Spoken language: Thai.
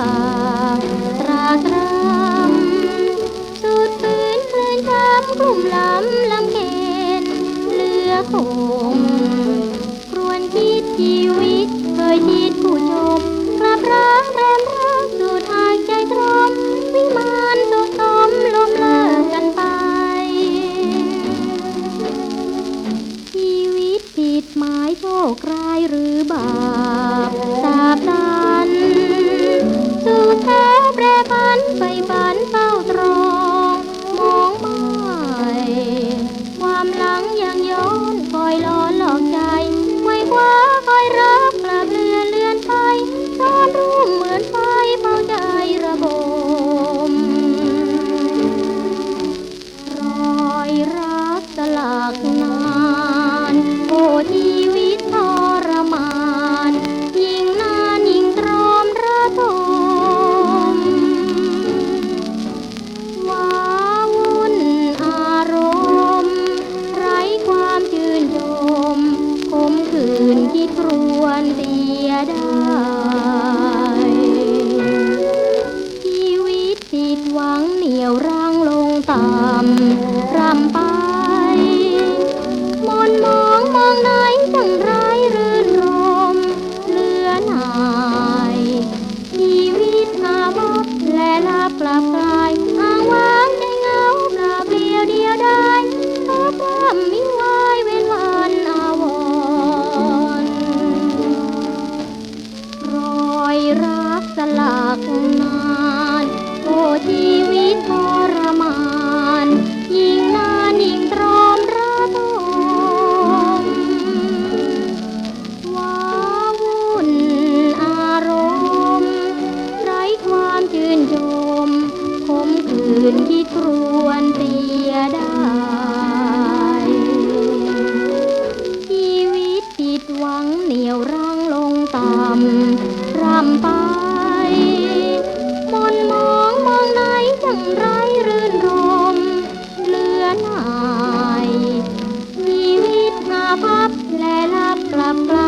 ตราตรำสุดฝืนคลื่นทำกลุ่มลำลำเกณเลือคงควนคิดชีวิตเคยคิดผู้ชมกลับรักแรมรัสุดหากใจตรมวิมานสุดตมลมเลิกกันไป ชีวิตผิดหมายโชคร้ายหรือบาปสาบตา ยังย้อนคอยหลอหลอกใจ ไม่คว้าคอยรอ ได้ ชีวิตติดหวังเหนียวรั้งลงต่ำรำไป ที่ครวนเสียได้ชีวิตผิดหวังเหนียวร่างลงต่ำร่ำไปมนมองมองไหนจังไรรื่นรมเลือนายชีวิตหาพับและรับกลับ